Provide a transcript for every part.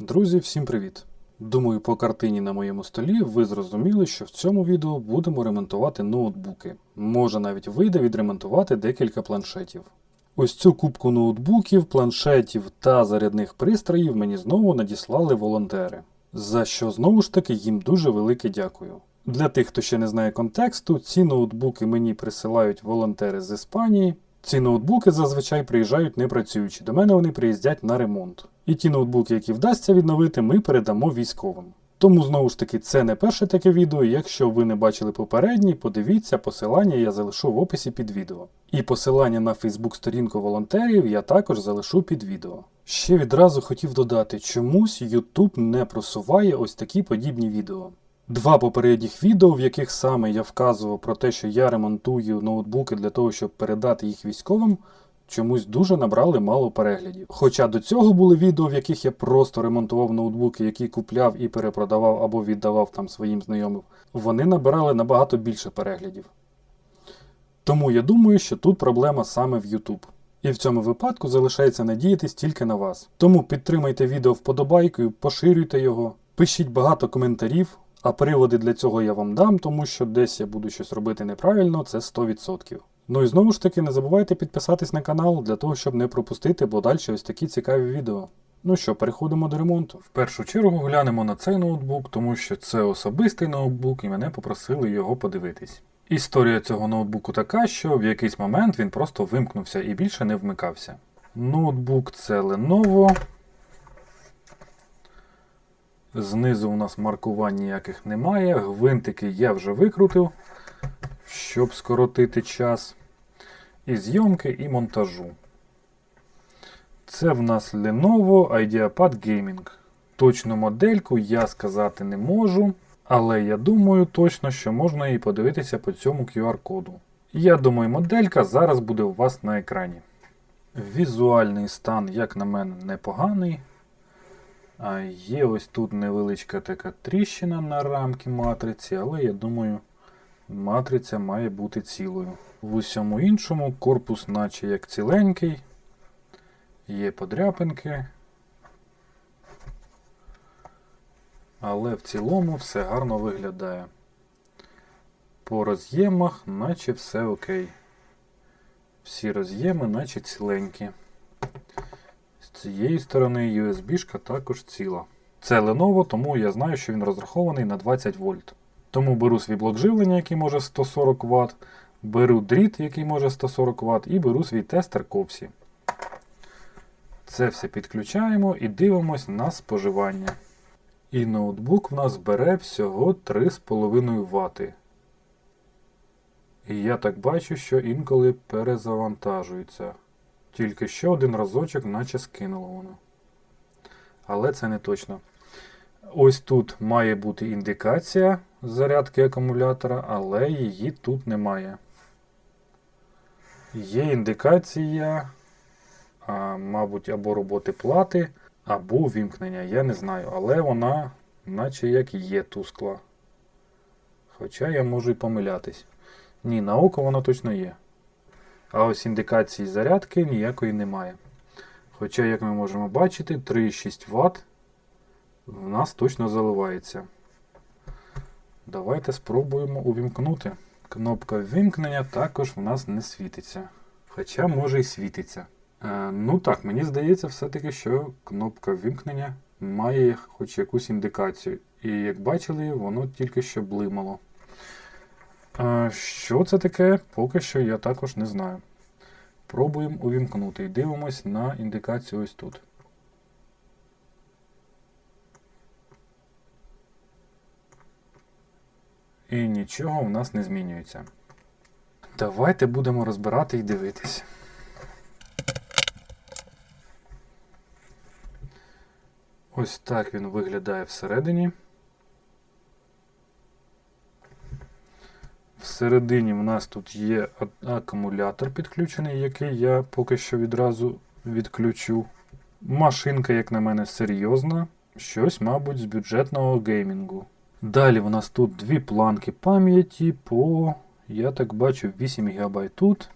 Друзі, всім привіт! Думаю, по картині на моєму столі ви зрозуміли, що в цьому відео будемо ремонтувати ноутбуки. Може навіть вийде відремонтувати декілька планшетів. Ось цю кубку ноутбуків, планшетів та зарядних пристроїв мені знову надіслали волонтери. За що знову ж таки їм дуже велике дякую. Для тих, хто ще не знає контексту, ці ноутбуки мені присилають волонтери з Іспанії. Ці ноутбуки зазвичай приїжджають не працюючи. До мене вони приїздять на ремонт. І ті ноутбуки, які вдасться відновити, ми передамо військовим. Тому знову ж таки це не перше таке відео. Якщо ви не бачили попередні, подивіться, посилання я залишу в описі під відео. І посилання на Фейсбук сторінку волонтерів я також залишу під відео. Ще відразу хотів додати, чомусь YouTube не просуває ось такі подібні відео. Два попередніх відео, в яких саме я вказував про те, що я ремонтую ноутбуки для того, щоб передати їх військовим, чомусь дуже набрали мало переглядів. Хоча до цього були відео, в яких я просто ремонтував ноутбуки, які купляв і перепродавав або віддавав там своїм знайомим, вони набирали набагато більше переглядів. Тому я думаю, що тут проблема саме в YouTube. І в цьому випадку залишається надіятись тільки на вас. Тому підтримайте відео вподобайкою, поширюйте його, пишіть багато коментарів, а приводи для цього я вам дам, тому що десь я буду щось робити неправильно, це 100%. Ну і знову ж таки, не забувайте підписатись на канал для того, щоб не пропустити подальші ось такі цікаві відео. Ну що, переходимо до ремонту. В першу чергу глянемо на цей ноутбук, тому що це особистий ноутбук і мене попросили його подивитись. Історія цього ноутбуку така, що в якийсь момент він просто вимкнувся і більше не вмикався. Ноутбук це Lenovo. Знизу у нас маркувань ніяких немає. Гвинтики я вже викрутив, щоб скоротити час. І зйомки, і монтажу. Це в нас Lenovo IdeaPad Gaming. Точну модельку я сказати не можу, але я думаю точно, що можна її подивитися по цьому QR-коду. Я думаю, моделька зараз буде у вас на екрані. Візуальний стан, як на мене, непоганий. Є ось тут невеличка така тріщина на рамки матриці, але я думаю, матриця має бути цілою. В усьому іншому корпус, наче як ціленький, є подряпинки. Але в цілому все гарно виглядає. По роз'ємах, наче все окей. Всі роз'єми, наче ціленькі. З цієї сторони USB-шка також ціла. Це Lenovo, тому я знаю, що він розрахований на 20 вольт. Тому беру свій блок живлення, який може 140 Вт, беру дріт, який може 140 Вт, і беру свій тестер Ковсі. Це все підключаємо і дивимось на споживання. І ноутбук в нас бере всього 3,5 Вт. І я так бачу, що інколи перезавантажується. Тільки ще один разочок, наче скинуло воно. Але це не точно. Ось тут має бути індикація зарядки акумулятора, але її тут немає. Є індикація, а, мабуть, або роботи плати, або вімкнення. Я не знаю, але вона, наче як є тускла. Хоча я можу й помилятись. Ні, на око вона точно є. А ось індикації зарядки ніякої немає. Хоча, як ми можемо бачити, 3,6 Вт в нас точно заливається. Давайте спробуємо увімкнути. Кнопка ввімкнення також в нас не світиться. Хоча може і світиться. Е, ну так, мені здається, все-таки, що кнопка ввімкнення має хоч якусь індикацію. І як бачили, воно тільки що блимало. Що це таке, поки що я також не знаю. Пробуємо увімкнути і дивимось на індикацію ось тут. І нічого в нас не змінюється. Давайте будемо розбирати і дивитись. Ось так він виглядає всередині. Всередині в нас тут є акумулятор підключений, який я поки що відразу відключу. Машинка, як на мене, серйозна. Щось, мабуть, з бюджетного геймінгу. Далі в нас тут дві планки пам'яті по, я так бачу, 8 ГБ тут.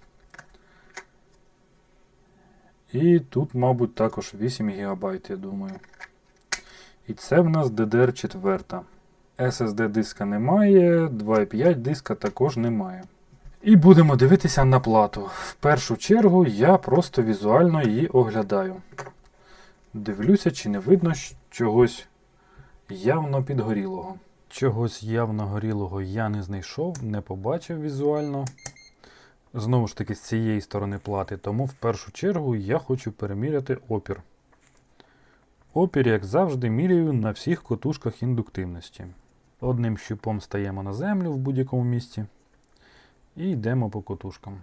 І тут, мабуть, також 8 ГБ, я думаю. І це в нас DDR4. SSD диска немає, 2.5 диска також немає. І будемо дивитися на плату. В першу чергу я просто візуально її оглядаю. Дивлюся, чи не видно чогось явно підгорілого. Чогось явно горілого я не знайшов, не побачив візуально. Знову ж таки, з цієї сторони плати, тому в першу чергу я хочу переміряти опір. Опір, як завжди, міряю на всіх котушках індуктивності. Одним щупом стаємо на землю в будь-якому місці і йдемо по котушкам.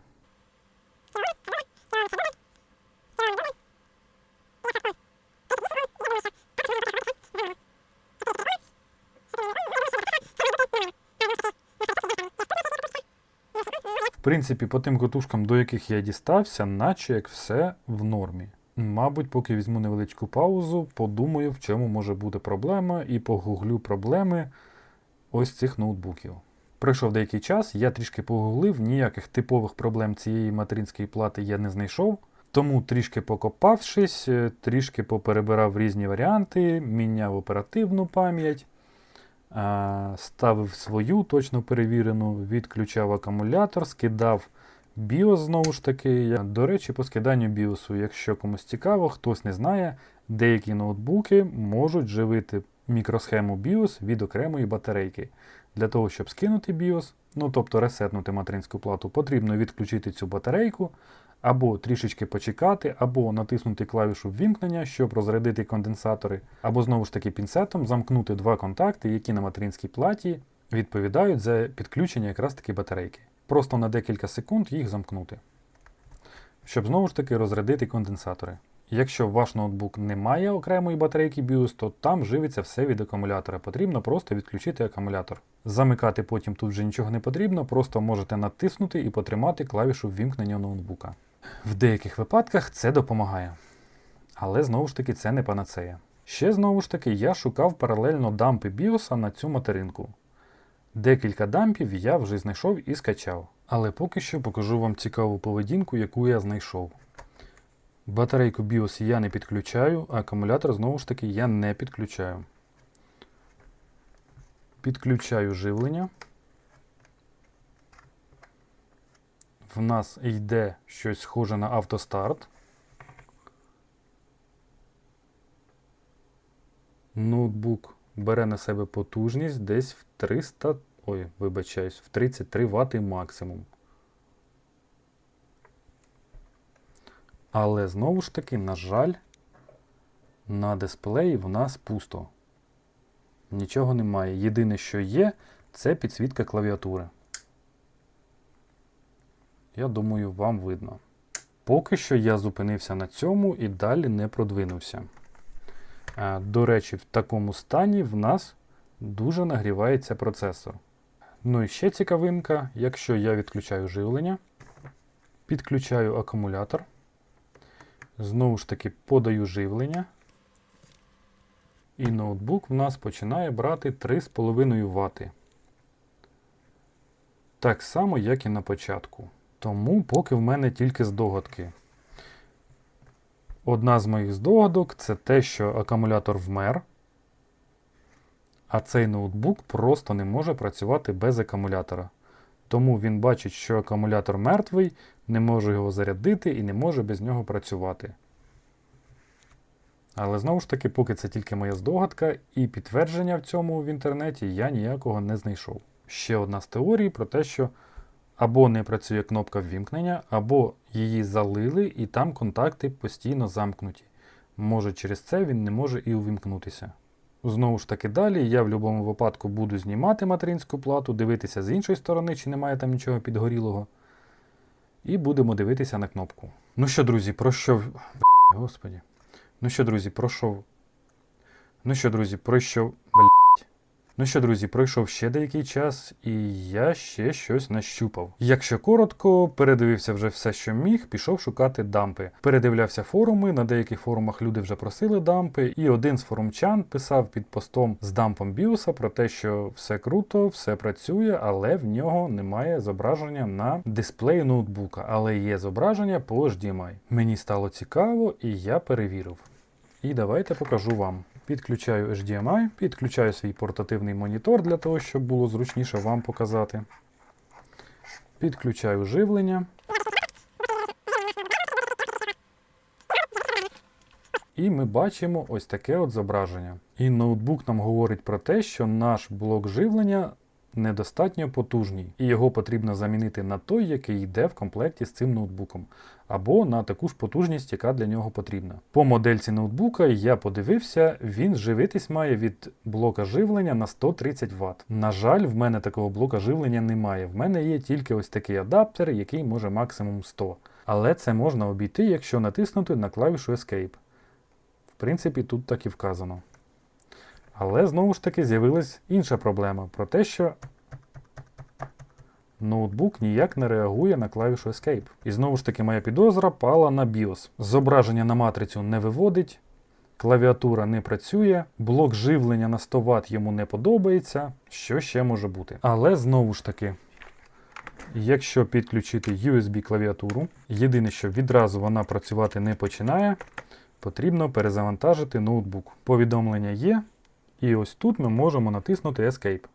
В принципі, по тим котушкам, до яких я дістався, наче як все в нормі. Мабуть, поки візьму невеличку паузу, подумаю, в чому може бути проблема, і погуглю проблеми ось цих ноутбуків. Пройшов деякий час, я трішки погуглив, ніяких типових проблем цієї материнської плати я не знайшов. Тому трішки покопавшись, е, трішки поперебирав різні варіанти, міняв оперативну пам'ять, ставив свою точно перевірену, відключав акумулятор, скидав BIOS знову ж таки. До речі, по скиданню BIOS, якщо комусь цікаво, хтось не знає, деякі ноутбуки можуть живити мікросхему BIOS від окремої батарейки. Для того, щоб скинути BIOS, ну тобто ресетнути материнську плату, потрібно відключити цю батарейку, або трішечки почекати, або натиснути клавішу ввімкнення, щоб розрядити конденсатори, або знову ж таки пінцетом замкнути два контакти, які на материнській платі відповідають за підключення якраз таки батарейки. Просто на декілька секунд їх замкнути, щоб знову ж таки розрядити конденсатори. Якщо ваш ноутбук не має окремої батарейки BIOS, то там живиться все від акумулятора. Потрібно просто відключити акумулятор. Замикати потім тут вже нічого не потрібно, просто можете натиснути і потримати клавішу ввімкнення ноутбука. В деяких випадках це допомагає. Але знову ж таки це не панацея. Ще знову ж таки я шукав паралельно дампи BIOS на цю материнку. Декілька дампів я вже знайшов і скачав. Але поки що покажу вам цікаву поведінку, яку я знайшов. Батарейку BIOS я не підключаю, а акумулятор знову ж таки я не підключаю. Підключаю живлення. В нас йде щось схоже на автостарт. Ноутбук бере на себе потужність десь в 300, ой, вибачаюсь, в 33 Вт максимум. Але знову ж таки, на жаль, на дисплеї в нас пусто. Нічого немає. Єдине, що є, це підсвітка клавіатури. Я думаю, вам видно. Поки що я зупинився на цьому і далі не продвинувся. Е, До речі, в такому стані в нас дуже нагрівається процесор. Ну і ще цікавинка, якщо я відключаю живлення, підключаю акумулятор, знову ж таки подаю живлення, і ноутбук в нас починає брати 3,5 Вт. Так само, як і на початку. Тому поки в мене тільки здогадки. Одна з моїх здогадок це те, що акумулятор вмер, а цей ноутбук просто не може працювати без акумулятора. Тому він бачить, що акумулятор мертвий, не може його зарядити і не може без нього працювати. Але знову ж таки, поки це тільки моя здогадка, і підтвердження в цьому в інтернеті я ніякого не знайшов. Ще одна з теорій про те, що або не працює кнопка ввімкнення, або її залили, і там контакти постійно замкнуті. Може, через це він не може і увімкнутися. Знову ж таки, далі я в будь-якому випадку буду знімати материнську плату, дивитися з іншої сторони, чи немає там нічого підгорілого. І будемо дивитися на кнопку. Ну що, друзі, про що. Господі. Ну що, друзі, пройшов. Ну що, друзі, про Блять. Ну що, друзі, пройшов ще деякий час, і я ще щось нащупав. Якщо коротко, передивився вже все, що міг, пішов шукати дампи. Передивлявся форуми, на деяких форумах люди вже просили дампи, і один з форумчан писав під постом з дампом біоса про те, що все круто, все працює, але в нього немає зображення на дисплеї ноутбука, але є зображення по HDMI. Мені стало цікаво, і я перевірив. І давайте покажу вам. Підключаю HDMI, підключаю свій портативний монітор для того, щоб було зручніше вам показати. Підключаю живлення. І ми бачимо ось таке от зображення. І ноутбук нам говорить про те, що наш блок живлення недостатньо потужний, і його потрібно замінити на той, який йде в комплекті з цим ноутбуком, або на таку ж потужність, яка для нього потрібна. По модельці ноутбука я подивився, він живитись має від блока живлення на 130 Вт. На жаль, в мене такого блока живлення немає. В мене є тільки ось такий адаптер, який може максимум 100. Але це можна обійти, якщо натиснути на клавішу Escape. В принципі, тут так і вказано. Але знову ж таки з'явилась інша проблема про те, що ноутбук ніяк не реагує на клавішу Escape. І знову ж таки, моя підозра пала на BIOS. Зображення на матрицю не виводить, клавіатура не працює, блок живлення на 100 Вт йому не подобається. Що ще може бути? Але знову ж таки. Якщо підключити USB клавіатуру, єдине, що відразу вона працювати не починає, потрібно перезавантажити ноутбук. Повідомлення є, і ось тут ми можемо натиснути Escape.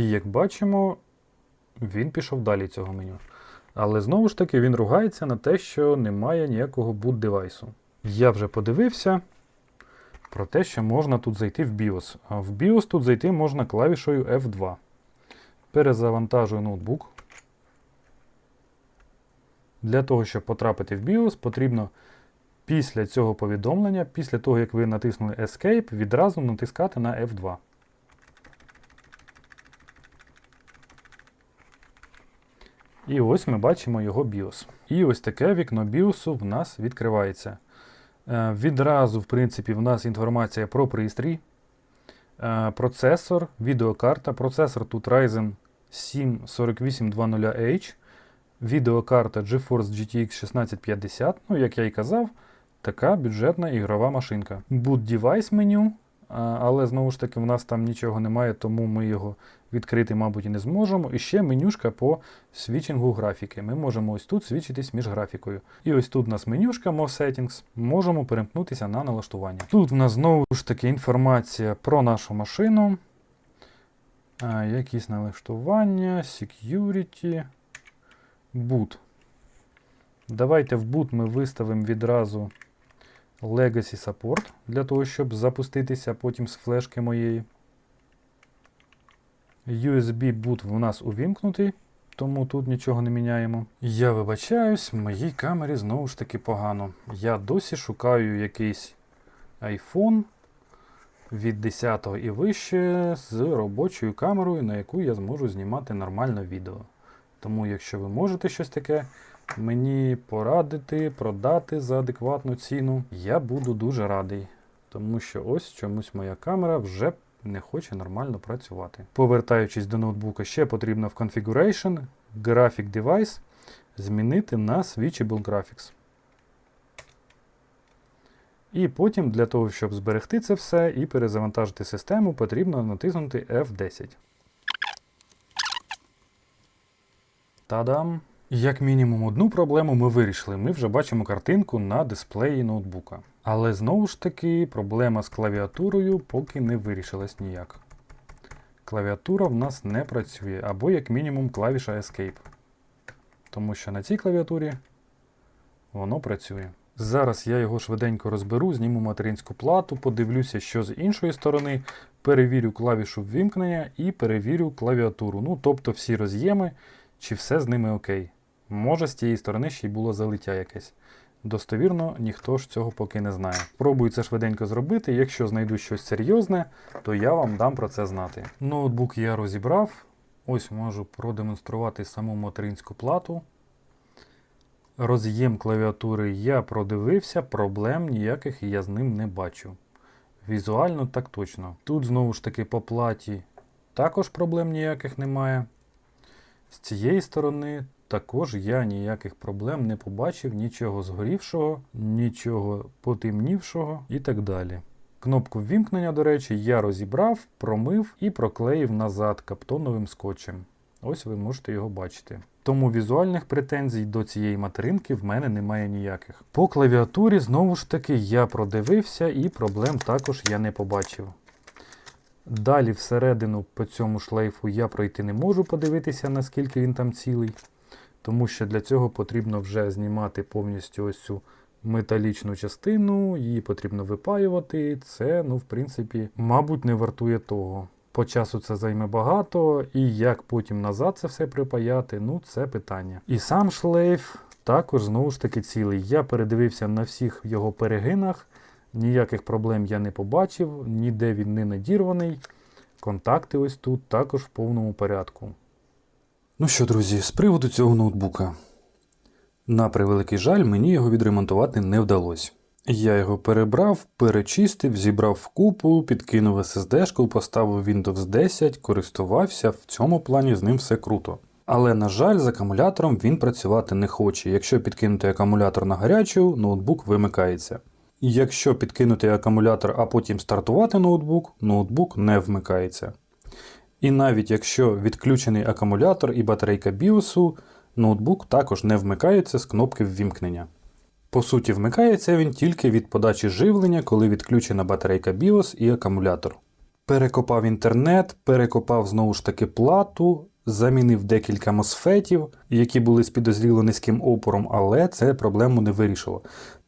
І як бачимо, він пішов далі цього меню. Але знову ж таки він ругається на те, що немає ніякого boot девайсу. Я вже подивився про те, що можна тут зайти в BIOS. А в BIOS тут зайти можна клавішою F2. Перезавантажую ноутбук. Для того, щоб потрапити в BIOS, потрібно після цього повідомлення, після того, як ви натиснули Escape, відразу натискати на F2. І ось ми бачимо його BIOS. І ось таке вікно BIOS в нас відкривається. Е, Відразу, в принципі, в нас інформація про пристрій, е, процесор, відеокарта. Процесор тут Ryzen 7 4820H, відеокарта GeForce GTX 1650. Ну, як я і казав, така бюджетна ігрова машинка. Boot Device меню, але знову ж таки в нас там нічого немає, тому ми його відкрити, мабуть, і не зможемо. І ще менюшка по свічингу графіки. Ми можемо ось тут свічитись між графікою. І ось тут у нас менюшка More Settings. Можемо перемкнутися на налаштування. Тут в нас знову ж таки інформація про нашу машину. А, якісь налаштування, security, boot. Давайте в boot ми виставимо відразу Legacy Support для того, щоб запуститися потім з флешки моєї. USB boot в нас увімкнутий, тому тут нічого не міняємо. Я вибачаюсь, моїй камері знову ж таки погано. Я досі шукаю якийсь iPhone від 10 і вище з робочою камерою, на яку я зможу знімати нормально відео. Тому, якщо ви можете щось таке мені порадити, продати за адекватну ціну, я буду дуже радий. Тому що ось чомусь моя камера вже не хоче нормально працювати. Повертаючись до ноутбука, ще потрібно в Configuration Graphic Device змінити на Switchable Graphics. І потім для того, щоб зберегти це все і перезавантажити систему, потрібно натиснути F10. Та-дам! Як мінімум одну проблему ми вирішили. Ми вже бачимо картинку на дисплеї ноутбука. Але знову ж таки проблема з клавіатурою поки не вирішилась ніяк. Клавіатура в нас не працює, або як мінімум клавіша Escape. Тому що на цій клавіатурі воно працює. Зараз я його швиденько розберу, зніму материнську плату, подивлюся, що з іншої сторони, перевірю клавішу ввімкнення і перевірю клавіатуру. Ну, тобто всі роз'єми, чи все з ними окей. Може, з тієї сторони ще й було залиття якесь. Достовірно, ніхто ж цього поки не знає. Пробую це швиденько зробити. Якщо знайду щось серйозне, то я вам дам про це знати. Ноутбук я розібрав. Ось можу продемонструвати саму материнську плату. Роз'єм клавіатури я продивився, проблем ніяких я з ним не бачу. Візуально так точно. Тут знову ж таки по платі також проблем ніяких немає. З цієї сторони також я ніяких проблем не побачив, нічого згорівшого, нічого потемнівшого і так далі. Кнопку ввімкнення, до речі, я розібрав, промив і проклеїв назад каптоновим скотчем. Ось ви можете його бачити. Тому візуальних претензій до цієї материнки в мене немає ніяких. По клавіатурі, знову ж таки, я продивився і проблем також я не побачив. Далі всередину по цьому шлейфу я пройти не можу подивитися, наскільки він там цілий. Тому що для цього потрібно вже знімати повністю ось цю металічну частину, її потрібно випаювати. Це, ну, в принципі, мабуть, не вартує того. По часу це займе багато, і як потім назад це все припаяти, ну це питання. І сам шлейф також знову ж таки цілий. Я передивився на всіх його перегинах, ніяких проблем я не побачив, ніде він не надірваний. Контакти ось тут також в повному порядку. Ну що, друзі, з приводу цього ноутбука. На превеликий жаль, мені його відремонтувати не вдалося. Я його перебрав, перечистив, зібрав вкупу, підкинув SSD-шку, поставив Windows 10, користувався, в цьому плані з ним все круто. Але, на жаль, з акумулятором він працювати не хоче. Якщо підкинути акумулятор на гарячу, ноутбук вимикається. Якщо підкинути акумулятор, а потім стартувати ноутбук, ноутбук не вмикається. І навіть якщо відключений акумулятор і батарейка BIOS, ноутбук також не вмикається з кнопки ввімкнення. По суті, вмикається він тільки від подачі живлення, коли відключена батарейка BIOS і акумулятор. Перекопав інтернет, перекопав знову ж таки плату, замінив декілька мосфетів, які були з підозріло низьким опором, але це проблему не вирішило.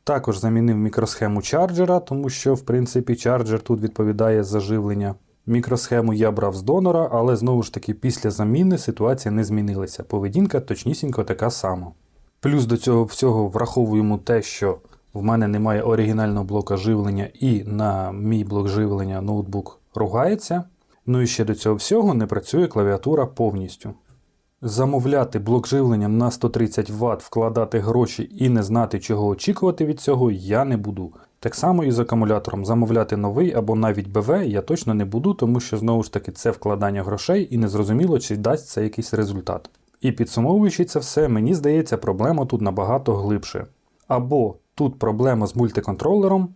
Також замінив мікросхему чарджера, тому що, в принципі, чарджер тут відповідає за живлення. Мікросхему я брав з донора, але знову ж таки після заміни ситуація не змінилася. Поведінка точнісінько така сама. Плюс до цього всього враховуємо те, що в мене немає оригінального блока живлення, і на мій блок живлення ноутбук ругається. Ну і ще до цього всього не працює клавіатура повністю. Замовляти блок живлення на 130 Вт, вкладати гроші і не знати, чого очікувати від цього, я не буду. Так само і з акумулятором. Замовляти новий або навіть БВ я точно не буду, тому що знову ж таки це вкладання грошей і незрозуміло, чи дасть це якийсь результат. І підсумовуючи це все, мені здається, проблема тут набагато глибше. Або тут проблема з мультиконтролером.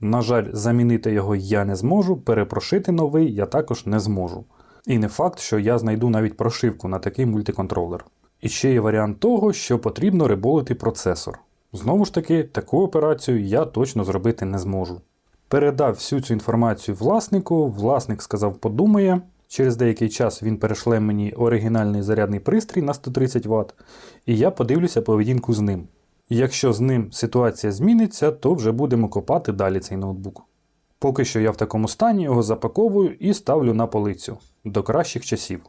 На жаль, замінити його я не зможу, перепрошити новий я також не зможу. І не факт, що я знайду навіть прошивку на такий мультиконтролер. І ще є варіант того, що потрібно реболити процесор. Знову ж таки, таку операцію я точно зробити не зможу. Передав всю цю інформацію власнику, власник сказав, подумає. Через деякий час він перешле мені оригінальний зарядний пристрій на 130 Вт, і я подивлюся поведінку з ним. Якщо з ним ситуація зміниться, то вже будемо копати далі цей ноутбук. Поки що я в такому стані його запаковую і ставлю на полицю до кращих часів.